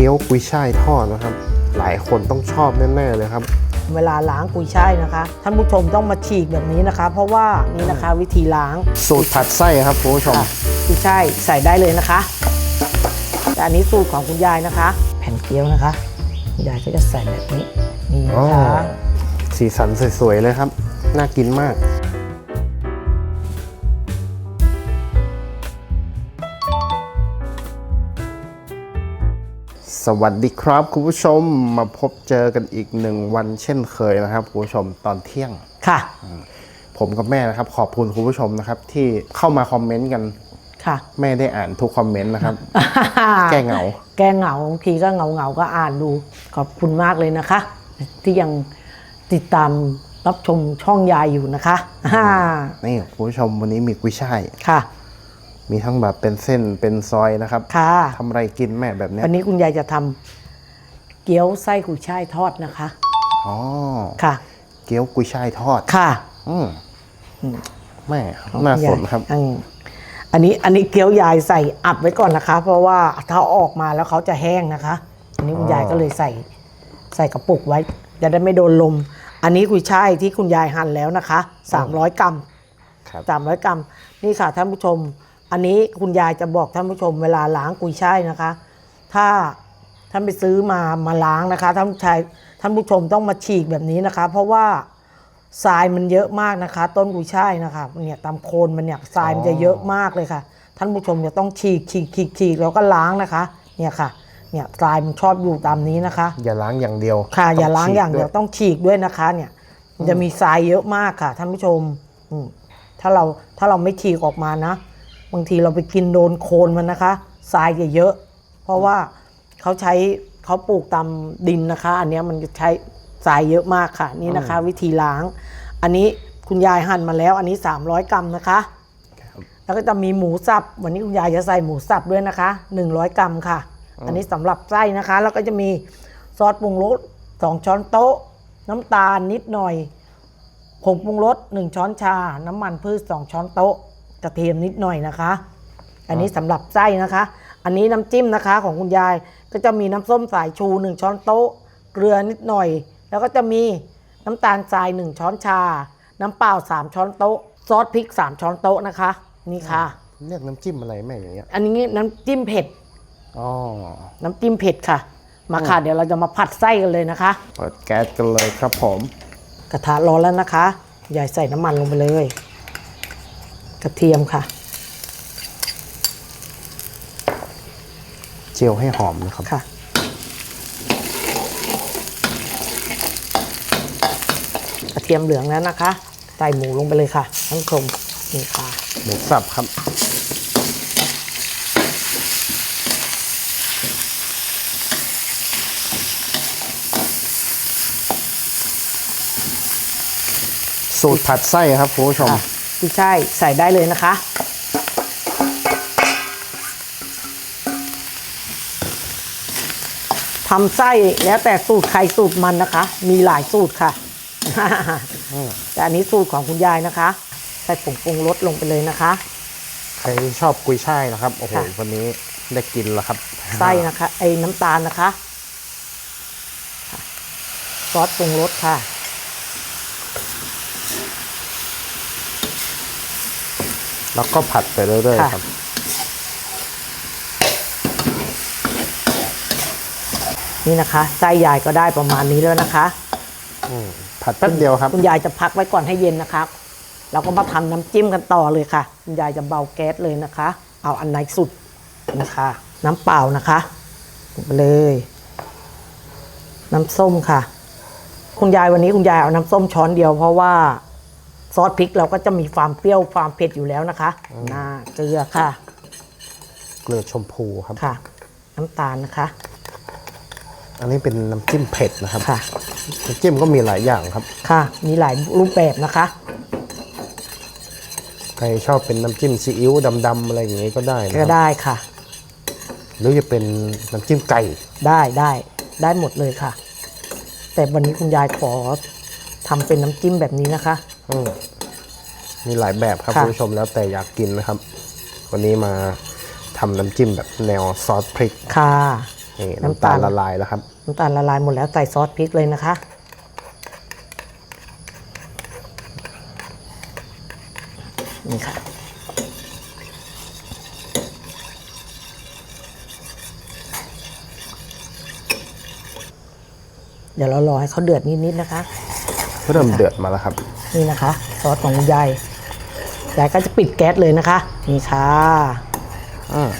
กี๊ยวกุ้ยช่ายทอดนะครับ หลายคนต้องชอบแน่ๆเลยครับ เวลาล้างกุยช่ายนะคะท่านผู้ชมต้องมาฉีกแบบนี้นะคะ เพราะว่านี่นะคะวิธีล้างสูตรผัดไส้ครับคุณผู้ชมค่ะกุยช่ายใส่ได้เลยนะคะแต่อันนี้สูตรของคุณยายนะคะ แผ่นเกี๊ยวนะคะคุณยายก็จะใส่แบบนี้นี่อ๋อนะคะ สีสันสวยๆเลยครับ น่ากินมาก สวัสดีครับคุณผู้ชมมาพบเจอกันอีกหนึ่งวันเช่นเคยนะครับคุณผู้ชมตอนเที่ยง ค่ะ ผมกับแม่นะครับ ขอบคุณคุณผู้ชมนะครับ ที่เข้ามาคอมเมนต์กันค่ะ แม่ได้อ่านทุกคอมเมนต์นะครับ แก้เหงา แก้เหงาบางทีก็เหงาเหงาๆก็อ่านดู ขอบคุณมากเลยนะคะ ที่ยังติดตามรับชมช่องยายอยู่นะคะอ่านี่คุณผู้ชมวันนี้มีกุ้ยช่ายค่ะ มีทั้งแบบเป็นเส้นเป็นซอยนะครับค่ะทำอะไรกินแม่แบบเนี้ยวันนี้คุณยายจะทำเกี๊ยวไส้กุยช่ายทอดนะคะ อ๋อค่ะ เกี๊ยวกุ้ยช่ายทอด ค่ะอืมแม่ของน่าคุณสยายนครับอืมอันนี้อันนี้เกี๊ยวยายใส่อัดไว้ก่อนนะคะ เพราะว่าถ้าออกมาแล้วเขาจะแห้งนะคะ อันนี้คุณยายก็เลยใส่ใส่กระปุกไว้ จะได้ไม่โดนลม อันนี้กุยช่ายที่คุณยายหั่นแล้วนะคะ 300 กรัม ครับ 300 กรัม นี่ค่ะท่านผู้ชม อันนี้คุณยายจะบอกท่านผู้ชมเวลาล้างกุยช่ายนะคะ ถ้าท่านไปซื้อมามาล้างนะคะ ท่านผู้ชายท่านผู้ชมต้องมาฉีกแบบนี้นะคะ เพราะว่าทรายมันเยอะมากนะคะ ต้นกุยช่ายนะคะเนี่ยตามโคนมันเนี่ยทรายมันจะเยอะมากเลยค่ะ ท่านผู้ชมจะต้องฉีกฉีกฉีกฉีกแล้วก็ล้างนะคะ เนี่ยค่ะ เนี่ยทรายมันชอบอยู่ตามนี้นะคะ อย่าล้างอย่างเดียวค่ะต้อย่าล้างอย่างเดียวฉีกต้องฉีกด้วยนะคะ เนี่ยมันจะมีทรายเยอะมากค่ะ ท่านผู้ชมอืมถ้าเราถ้าเราไม่ฉีกออกมานะ บางทีเราไปกินโดนโคนมันนะคะทรายจะเยอะ เพราะว่าเขาใช้เขาปลูกตามดินนะคะ อันเนี้ยมันจะใช้ทรายเยอะมากค่ะ นี่นะคะ วิธีล้าง อันนี้คุณยายหั่นมาแล้ว อันนี้ 300 กรัมนะคะครับแล้วก็จะมีหมูสับ วันนี้คุณยายจะใส่หมูสับด้วยนะคะ 100 กรัมค่ะ อันนี้สำหรับไส้นะคะ แล้วก็จะมีซอสปรุงรสสองช้อนโต๊ะ น้ำตาลนิดหน่อยผงปรุงรส1ช้อนชา น้ำมันพืช2ช้อนโต๊ะ กระเทียมนิดหน่อยนะคะ อันนี้สำหรับไส้นะคะ อันนี้น้ำจิ้มนะคะของคุณยายก็จะมีน้ำส้มสายชู1ช้อนโต๊ะ เกลือนิดหน่อย แล้วก็จะมีน้ำตาลทราย1ช้อนชา น้ำเปล่า3ช้อนโต๊ะ ซอสพริก3ช้อนโต๊ะนะคะ นี่ค่ะ เรียกน้ำจิ้มอะไรแม่อย่างเงี้ย อันนี้น้ำจิ้มเผ็ดอ๋อน้ำจิ้มเผ็ดค่ะ มาค่ะ เดี๋ยวเราจะมาผัดไส้กันเลยนะคะ เปิดแก๊สกันเลยครับผม กระทะร้อนแล้วนะคะยายใส่น้ำมันลงไปเลย กระเทียมค่ะ เจียวให้หอมนะครับ ค่ะ กระเทียมเหลืองแล้วนะคะ ใส่หมูลงไปเลยค่ะท่านผู้ชมนี่ค่ะ หมูสับครับ สูตรผัดไส้ครับคุณผู้ชม ค่ะ กุ้ยช่ายใส่ได้เลยนะคะ ทำไส้แล้วแต่สูตรใครสูตรมันนะคะ มีหลายสูตรค่ะ แต่อันนี้สูตรของคุณยายนะคะ ใส่ผงปรุงรสลงไปเลยนะคะ ใครชอบกุยช่ายนะครับ โอ้โห ค่ะ วันนี้ได้กินแล้วครับไส้นะคะ ไอ้น้ำตาลนะคะค่ะซอสปรุงรสค่ะ แล้วก็ผัดไปเรื่อยค่ะๆครับ นี่นะคะไส้ยายก็ได้ประมาณนี้แล้วนะคะอืมผัดแป๊บเดียวครับ คุณยายจะพักไว้ก่อนให้เย็นนะคะเราก็มาทำน้ำจิ้มกันต่อเลยค่ะ คุณยายจะเบาแก๊สเลยนะคะ เอาอันไหนสุดนะคะ น้ำเปล่านะคะลงไปเลย น้ำส้มค่ะ คุณยายวันนี้คุณยายเอาน้ำส้มช้อนเดียวเพราะว่า ซอสพริกเราก็จะมีความเปรี้ยวความเผ็ดอยู่แล้วนะคะน่าเกลือค่ะเกลือชมพูครับค่ะ น้ำตาลนะคะ อันนี้เป็นน้ำจิ้มเผ็ดนะครับค่ะ น้ำจิ้มก็มีหลายอย่างครับ ค่ะ มีหลายรูปแบบนะคะ ใครชอบเป็นน้ำจิ้มซีอิ๊วดำๆอะไรอย่างงี้ก็ได้นะก็ครับได้ค่ะ หรือจะเป็นน้ำจิ้มไก่ได้ได้ได้หมดเลยค่ะ แต่วันนี้คุณยายขอทำเป็นน้ำจิ้มแบบนี้นะคะอื มมีหลายแบบครับค่ะคุณผู้ชมแล้วแต่อยากกินนะครับ วันนี้มาทำน้ำจิ้มแบบแนวซอสพริกค่ะนี่น้ำน้ำตาตาลลละลายแล้วครับ น้ำตาลละลายหมดแล้วใส่ซอสพริกเลยนะคะ นี่ค่ะ เดี๋ยวเรารอให้เขาเดือดนิดๆนะคะ เริ่มเดือดมาแล้วครับ นี่นะคะซอสของคุณยายยายก็จะปิดแก๊สเลยนะคะ นี่ค่ะอืม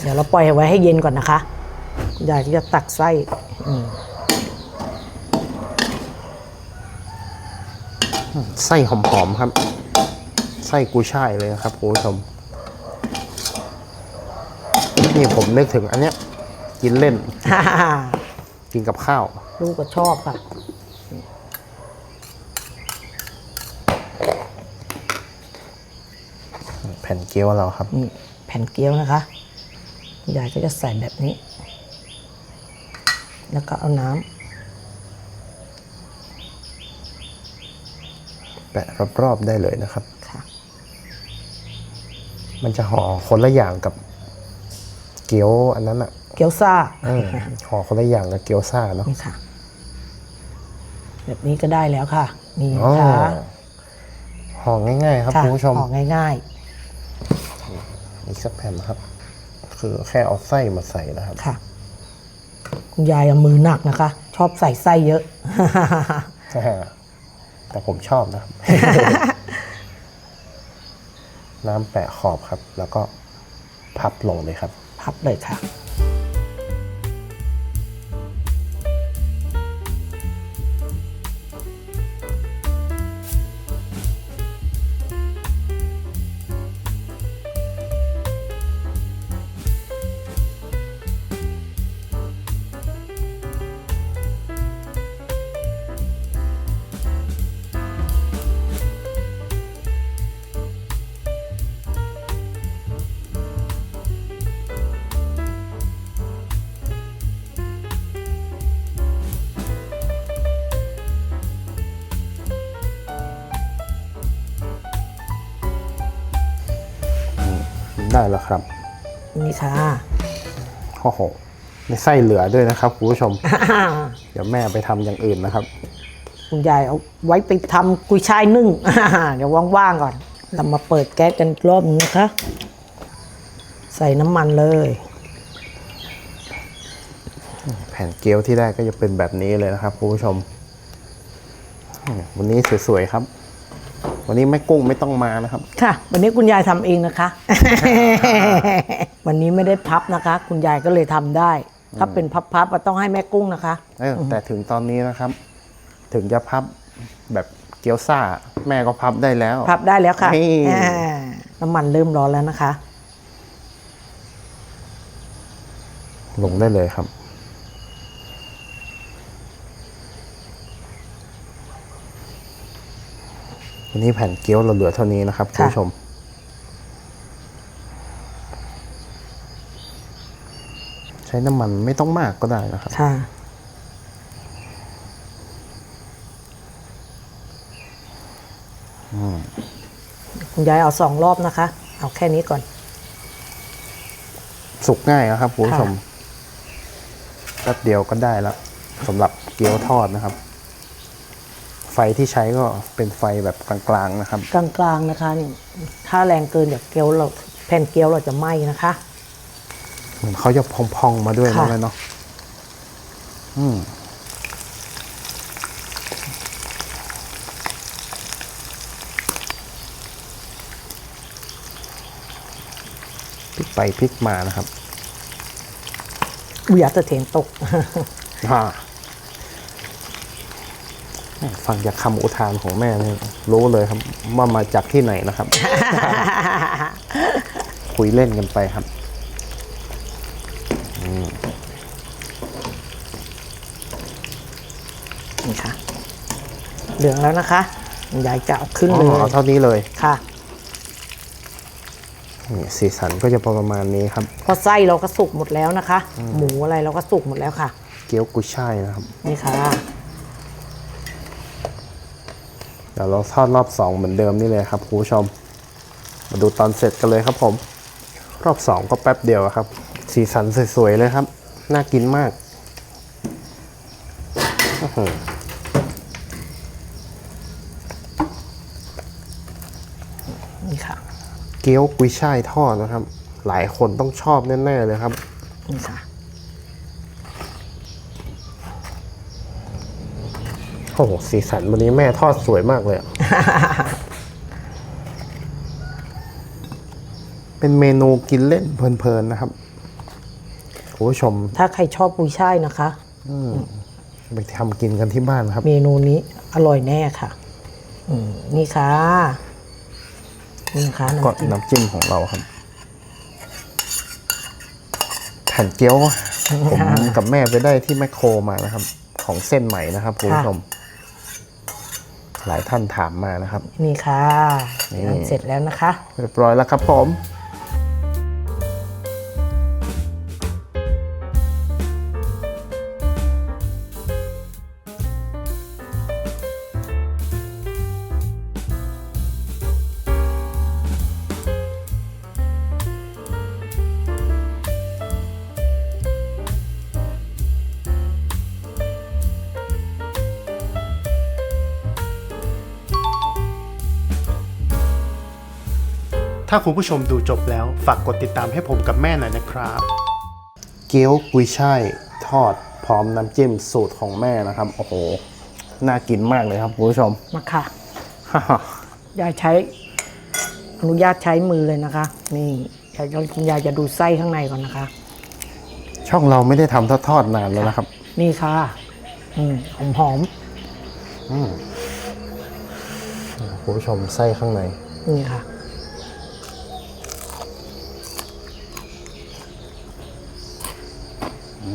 เดี๋ยวเราปล่อยไว้ให้เย็นก่อนนะคะคุณยายก็จะตักไส้อืมไส้หอมๆครับ ไส้กุยช่ายเลยนะครับคุณผู้ชมนี่ผมนึกถึงอันเนี้ย กินเล่น กินกับข้าว ลูกก็ชอบค่ะ ผ่นเกี๊ยวเราครับ นี่แผ่นเกี๊ยวนะคะคุณยายก็จะใส่แบบนี้ แล้วก็เอาน้ำแปะรอบๆได้เลยนะครับ ค่ะ มันจะห่อคนละอย่างกับเกี๊ยวอันนั้นอะเกี๊ยวซ่าเออห่อคนละอย่างกับเกี๊ยวซ่าเนาะนี่ค่ะ แบบนี้ก็ได้แล้วค่ะ นี่อ๋อนะคะ ห่อง่ายๆ ครับค่ะคุณผู้ชม ห่อง่าย อีกสักแผ่นนะครับ คือแค่เอาไส้มาใส่นะครับๆค่ะ คุณยายเอามือหนักนะคะ ชอบใส่ไส้เยอะ แต่ผมชอบนะครับ น้ำแปะขอบครับ แล้วก็พับลงเลยครับ พับเลยค่ะ ได้แล้วครับ นี่ค่ะโอ้โหมีไส้เหลือด้วยนะครับคุณผู้ชม เดี๋ยวแม่ไปทำอย่างอื่นนะครับ คุณยายเอาไว้ไปทำกุยช่ายนึ่งเดี๋ยวว่างๆก่อน เรามาเปิดแก๊สกันอีกรอบนึงนะคะ ใส่น้ำมันเลย แผ่นเกี๊ยวที่ได้ก็จะเป็นแบบนี้เลยนะครับคุณผู้ชมอืมวันนี้สวยๆครับ วันนี้แม่กุ้งไม่ต้องมานะครับ ค่ะ วันนี้คุณยายทำเองนะคะ วันนี้ไม่ได้พับนะคะ คุณยายก็เลยทำได้ ถ้าเป็นพับๆอะต้องให้แม่กุ้งนะคะ เออแต่ถึงตอนนี้นะครับ ถึงจะพับแบบเกี๊ยวซ่า แม่ก็พับได้แล้ว พับได้แล้วค่ะนี่ อ่าน้ำมันเริ่มร้อนแล้วนะคะ ลงได้เลยครับ วันนี้แผ่นเกี๊ยวเราเหลือเท่านี้นะครับคุณค่ะผู้ชม ใช้น้ำมันไม่ต้องมากก็ได้นะครับค่ะคุณยายเอาสองรอบนะคะ เอาแค่นี้ก่อน สุกง่ายนะครับคุณผู้ชมค่ะแป๊บเดียวก็ได้แล้วสำหรับเกี๊ยวทอดนะครับ ไฟที่ใช้ก็เป็นไฟแบบกลางๆนะครับ กลางๆนะคะนี่ถ้าแรงเกินเดี๋ยวเกี๊ยวเราแผ่นเกี๊ยวเราจะไหม้นะคะ เหมือนเขาจะพองๆมาด้วยค่ะนะแม่เนาะอืมพลิกไปพลิกมานะครับ อุยอยากจะเถียงตก อ่า ฟังจากคำอุทานของแม่เนี่ยรู้เลยครับว่ามาจากที่ไหนนะครับ คุยเล่นกันไปครับนี่ค่ะเหลืองแล้วนะคะคุณยายจะเอาขึ้นอ๋เลอยเอาเท่านี้เลยค่ะนี่สีสันก็จะประมาณนี้ครับเพราะไส้เราก็สุกหมดแล้วนะคะ หมูอะไรเราก็สุกหมดแล้วค่ะ เกี๊ยวกุยช่ายนะครับ นี่ค่ะ เดี๋ยวเราทอดรอบสองเหมือนเดิมนี่เลยครับคุณผู้ชม มาดูตอนเสร็จกันเลยครับผม รอบสองก็แป๊บเดียวครับ สีสันสวยๆเลยครับ น่ากินมากอื้อหือนี่ค่ะ เกี๊ยวกุยช่ายทอดนะครับ หลายคนต้องชอบแน่ๆเลยครับ นี่ค่ะ โอ้โหสีสันวันนี้แม่ทอดสวยมากเลยอะเป็นเมนูกินเล่นเพลินๆนะครับคุณผู้ชมถ้าใครชอบกุยช่ายนะคะ ไปทำกินกันที่บ้านครับ เมนูนี้อร่อยแน่ค่ะ อืมนี่ค่ะ นี่ค่ะก็น้ำจิ้มน้ำจิ้มของเราครับ แผ่นเกี๊ยวผมกับแม่ไปได้ที่แมคโครมานะครับ ของเส้นใหม่นะครับคุณผู้ชม หลายท่านถามมานะครับ นี่ค่ะนี่ ทำเสร็จแล้วนะคะ เรียบร้อยแล้วครับผม ถ้าคุณผู้ชมดูจบแล้วฝากกดติดตามให้ผมกับแม่หน่อยนะครับ เกี๊ยวกุยช่ายทอดพร้อมน้ำจิ้มสูตรของแม่นะครับ โอ้โห น่ากินมากเลยครับคุณผู้ชม มาค่ะยายใช้อนุญาตใช้มือเลยนะคะ นี่ยายคุณยายจะดูไส้ข้างในก่อนนะคะ ช่องเราไม่ได้ทำทอดๆนานแล้วนะครับ นี่ค่ะ อืมหอมหอมคุณผู้ชมไส้ข้างในๆนี่ค่ะ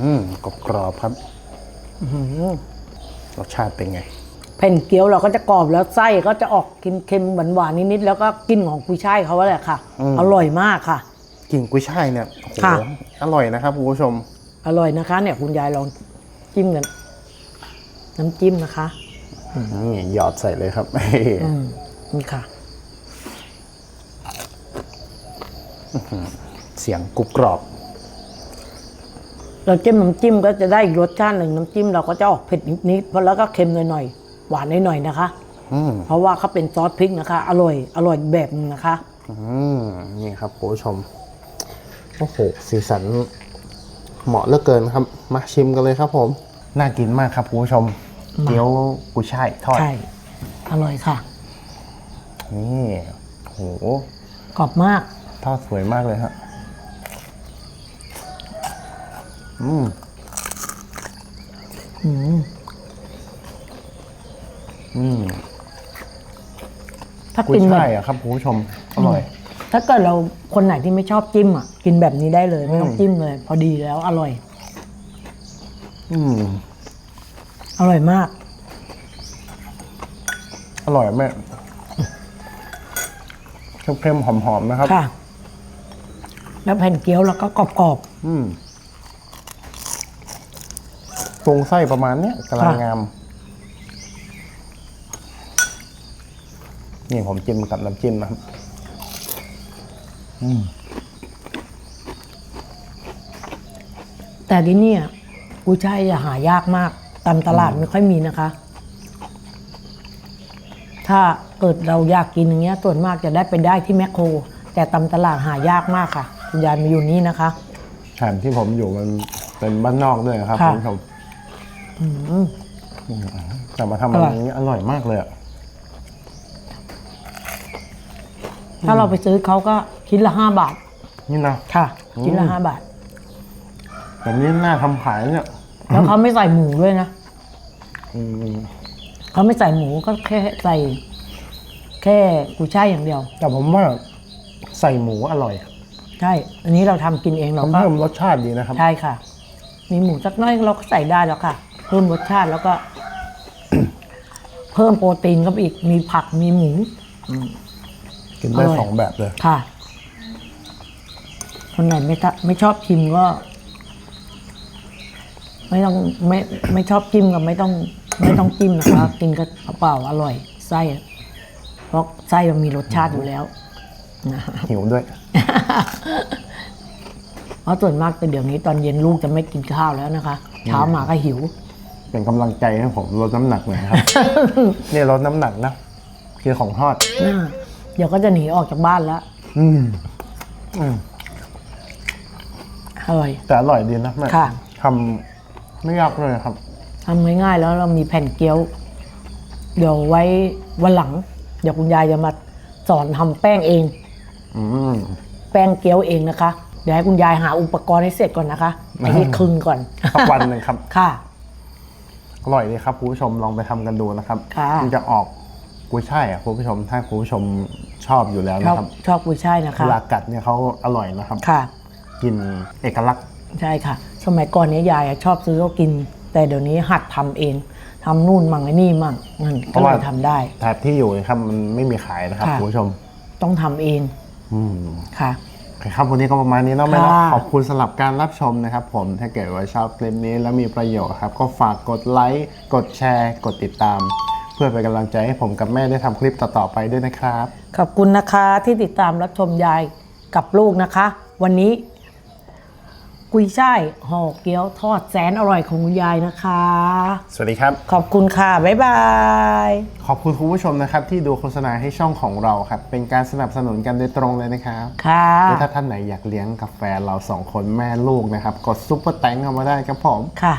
อืม กรอบๆครับรสชาติเป็นไง แผ่นเกี๊ยวเราก็จะกรอบแล้วไส้ก็จะออกเค็มๆหวานๆนิดๆแล้วก็กลิ่นของกุยช่ายเขาแหละค่ะอืมอร่อยมากค่ะกลิ่นกุยช่ายเนี่ยโอ้โหค่ะอร่อยนะครับคุณผู้ชม อร่อยนะคะ เนี่ยคุณยายลองจิ้มกันน้ำจิ้มนะคะนี่หยอดใส่เลยครับอืมนี่ค่ะเสียงกรุบกรอบ เราจิ้มน้ำจิ้มก็จะได้อีกรสชาติหนึ่งน้ำจิ้มเราก็จะออกเผ็ดนิดๆเพราะแล้วก็เค็มหน่อยๆหวานหน่อยๆนะคะ อืมเพราะว่าเขาเป็นซอสพริกนะคะ อร่อยอร่อยแบบนึงนะคะ อืมนี่ครับคุณผู้ชมโอ้โหสีสันเหมาะเหลือเกินครับ มาชิมกันเลยครับผม น่ากินมากครับคุณผู้ชมเกี๊ยวกุยช่ายทอดใช่อร่อยค่ะนี่โหกรอบมากทอดสวยมากเลยฮะ อืมอืมอืมถ้ากุยกินแบบช่ายอะครับคุณผู้ชมอร่อย ถ้าเกิดเราคนไหนที่ไม่ชอบจิ้มอะ กินแบบนี้ได้เลยไม่ต้องอืม จิ้มเลย พอดีแล้วอร่อย อืมอร่อยมาก อร่อยแม่เค็มๆหอมๆนะครับ ค่ะ แล้วแผ่นเกี๊ยวเราก็กรอบอืมป รุงไส้ประมาณเนี้ยกำลังค่ะงาม นี่ผมจิ้มกับน้ำจิ้มนะครับๆแต่ที่เนี่ยกุ้ยช่ายจะหายากมากตามตลาดไม่ค่อยมีนะคะ ถ้าเกิดเราอยากกินอย่างเงี้ย ส่วนมากจะได้ไปได้ที่แมคโคร แต่ตามตลาดหายากมากค่ะคุณยายมาอยู่นี่นะคะแถมที่ผมอยู่มันเป็นบ้านนอกด้วยนะครับค่ะคุณผู้ชมอืม แต่มาทำออัร่อยนนี้อร่อยมากเลยอะถ้าเราไปซื้อเขาก็ชิ้นละห้าบาท นี่นะ ค่ะชิ้นละอืมห้าบาท แบบนี้น่าทำขายเนี่ย แล้วเขาไม่ใส่หมูด้วยนะอืมเขาไม่ใส่หมูก็แค่ใส่ แค่กุยช่ายอย่างเดียว แต่ผมว่าใส่หมูอร่อยใช่ อันนี้เราทำกินเองเรามันก็เพิ่มรสชาติดีนะครับ ใช่ค่ะ มีหมูสักน้อยเราก็ใส่ได้แล้วค่ะ เพิ่มรสชาติแล้วก็ เพิ่มโปรตีนเข้าไปอีกมีผักมีหมูกินได้อร่อยสองแบบเลย ค่ะ คนไหนไม่ทะไม่ชอบชิมก็ ไม่ต้องไม่ไม่ชอบจิ้มก็ไม่ต้อง ไม่ต้องจิ้มนะคะกินก็เปล่าๆอร่อย ไส้อะเพราะไส้มันมีรสชาติอยู่แล้วนะหิวด้วยอราะส่วนมากแต่เดี๋ยวนี้ตอนเย็นลูกจะไม่กินข้าวแล้วนะคะ เช้ามาก็หิว เป็นกำลังใจให้ผมลดน้ำหนักหน่อยครับ เนี่ยลดน้ำหนักนะคือของทอด อ่าเดี๋ยวก็จะหนีออกจากบ้านแล้วอืมอืมอร่อย แต่อร่อยดีนะแม่ค่ะ ทำไม่ยากเลยครับ ทำง่ายๆแล้วเรามีแผ่นเกี๊ยว เดี๋ยวไว้วันหลัง เดี๋ยวคุณยายจะมาสอนทำแป้งเอง อืม แป้งเกี๊ยวเองนะคะ เดี๋ยวให้คุณยายหาอุปกรณ์ให้เสร็จก่อนนะคะไอ้ที่คึงก่อน สักวันหนึ่งครับ ค่ะ อร่อยดีครับคุณผู้ชมลองไปทำกันดูนะครับค่ะ มันจะออกกุ้ยช่ายอะคุณผู้ชมถ้าคุณผู้ชมชอบอยู่แล้วชอบนะครับชอบกุ้ยช่ายนะเวคะลากัดเนี่ยเขาอร่อยนะครับค่ะ กลินเอกลักษณ์ ใช่ค่ะ สมัยก่อนเนี้ยายอะชอบซื้อเขากิน แต่เดี๋ยวนี้หัดทำเองทำนู่นมั่งไอ้นี่มั่งนั่นก็เลยทำได้ แถบที่อยู่นะครับมันไม่มีขายนะครับค่ะ คุณผู้ชม ต้องทำเองอืม ค่ะโอเคครับวันนี้ก็ประมาณนี้เนาะแม่เนาะค่ะขอบคุณสำหรับการรับชมนะครับผมถ้าเกิดว่าชอบคลิปนี้แล้วมีประโยชน์ครับ ก็ฝากกดไลค์กดแชร์ กดติดตาม เพื่อเป็นกำลังใจให้ผมกับแม่ได้ทำคลิปต่อๆไปด้วยนะครับ ขอบคุณนะคะที่ติดตามรับชมยายกับลูกนะคะ วันนี้ กุยช่ายห่อเกี๊ยวทอดแสนอร่อยของคุณยายนะคะ สวัสดีครับ ขอบคุณค่ะ บ๊ายบาย ขอบคุณคุณผู้ชมนะครับ ที่ดูโฆษณาให้ช่องของเราครับ เป็นการสนับสนุนกันโดยตรงเลยนะครับค่ะและถ้าท่านไหนอยากเลี้ยงกาแฟเราสองคนแม่ลูกนะครับ กดซุปเปอร์แตงเข้ามาได้ครับผมค่ะ